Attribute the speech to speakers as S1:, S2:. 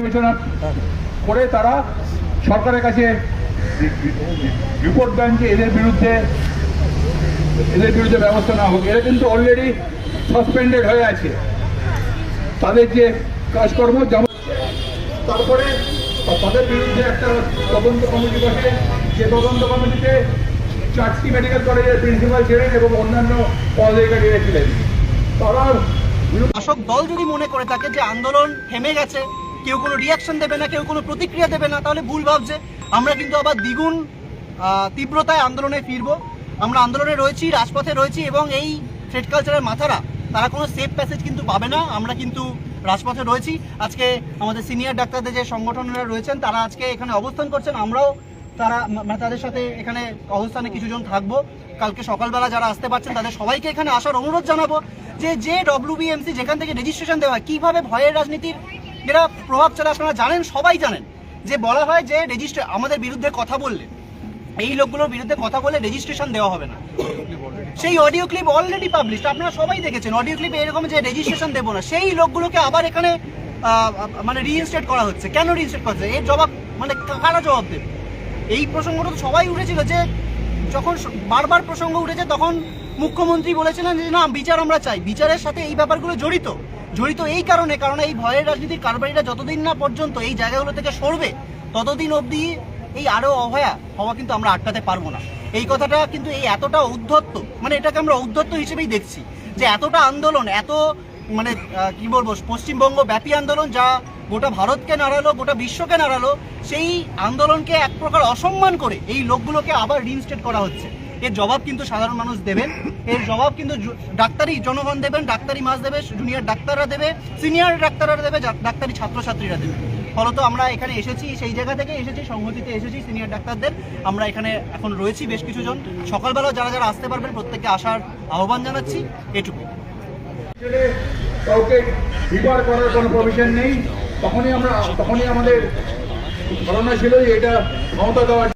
S1: বিবেচনা করে তারা সরকারের কাছে রিপোর্ট দেন যে এদের বিরুদ্ধে এদের বিরুদ্ধে ব্যবস্থা না হোক। এরা কিন্তু অলরেডি সাসপেন্ডেড হয়ে আছে। তাদের যে কাজকর্ম, যেমন তারপরে তাদের বিরুদ্ধে একটা তদন্ত কমিটি বসে। যে তদন্ত কমিটিতে চারটি মেডিকেল কলেজের প্রিন্সিপাল ছিলেন এবং অন্যান্য পদাধিকারীরা ছিলেন। তারা
S2: শাসক দল যদি মনে করে থাকে যে আন্দোলন থেমে গেছে কেউ কোনো রিয়াকশন দেবে না, কেউ কোনো প্রতিক্রিয়া দেবে না, তাহলে ভুল ভাবছে। আমরা কিন্তু আবার দ্বিগুণ তীব্রতায় আন্দোলনে ফিরবো। আমরা আন্দোলনে রয়েছি, রাজপথে রয়েছি এবং এই থ্রেড কালচারের মাথারা, তারা কোনো সেফ প্যাসেজ কিন্তু পাবে না। আমরা কিন্তু রাজপথে রয়েছি। আজকে আমাদের সিনিয়র ডাক্তারদের যে সংগঠনরা রয়েছেন, তারা আজকে এখানে অবস্থান করছেন। আমরাও তারা মানে তাদের সাথে এখানে অবস্থানে কিছুজন থাকব। কালকে সকালবেলা যারা আসতে পারছেন, তাদের সবাইকে এখানে আসার অনুরোধ জানাব যে যে ডব্লিউবিএমসি যেখান থেকে রেজিস্ট্রেশন দেওয়া হয়, কীভাবে ভয়ের রাজনীতির যেটা প্রভাব চলে আপনারা জানেন, সবাই জানেন, যে বলা হয় যে রেজিস্ট্রে আমাদের বিরুদ্ধে কথা বললে, এই লোকগুলোর বিরুদ্ধে কথা বলে রেজিস্ট্রেশন দেওয়া হবে না। সেই অডিও ক্লিপ অলরেডি পাবলিশড আপনারা সবাই দেখেছেন অডিও ক্লিপে এরকম যে রেজিস্ট্রেশন দেবো না, সেই লোকগুলোকে আবার এখানে মানে রিইনস্টেট করা হচ্ছে। কেন রিইনস্টেট করা হচ্ছে? এর জবাব মানে কারা জবাব দেবে? এই প্রসঙ্গটা তো সবাই উঠেছিল যে যখন বারবার প্রসঙ্গ উঠেছে, তখন মুখ্যমন্ত্রী বলেছিলেন যে, না, বিচার আমরা চাই। বিচারের সাথে এই ব্যাপারগুলো জড়িত। জড়িত এই কারণে, কারণ এই ভয়ের রাজনীতির কারবারিরা যতদিন না পর্যন্ত এই জায়গাগুলো থেকে সরবে, ততদিন অবধি এই আরও অভয়া হওয়া কিন্তু আমরা আটকাতে পারব না। এই কথাটা কিন্তু এই এতটা উদ্ধত্ত মানে এটাকে আমরা উদ্ধত্ত হিসেবেই দেখছি, যে এতটা আন্দোলন, এত মানে কি বলব, পশ্চিমবঙ্গ ব্যাপী আন্দোলন যা গোটা ভারতকে নাড়ালো, গোটা বিশ্বকে নাড়ালো, সেই আন্দোলনকে এক প্রকার অসম্মান করে এই লোকগুলোকে আবার রিইনস্টেট করা হচ্ছে। এর জবাব কিন্তু সাধারণ মানুষ দেবেন। এর জবাব কিন্তু ডাক্তারি জনগণ দেবেন, ডাক্তারি মাস দেবে জুনিয়র ডাক্তাররা দেবে সিনিয়র ডাক্তাররা দেবে ডাক্তারি ছাত্রছাত্রীরা দেবে। ফলত আমরা এখানে এসেছি, সেই জায়গা থেকে এসেছি, সংহতিতে এসেছি সিনিয়র ডাক্তারদের। আমরা এখানে এখন রয়েছি বেশ কিছুজন। সকালবেলা যারা যারা আসতে পারবেন, প্রত্যেককে আসার আহ্বান জানাচ্ছি। এটুকু
S1: কাউকে রিপার করার কোনো প্রভিশন নেই। তখনই আমরা তখনই আমাদের ধারণা ছিল যে এটা ক্ষমতা দেওয়ার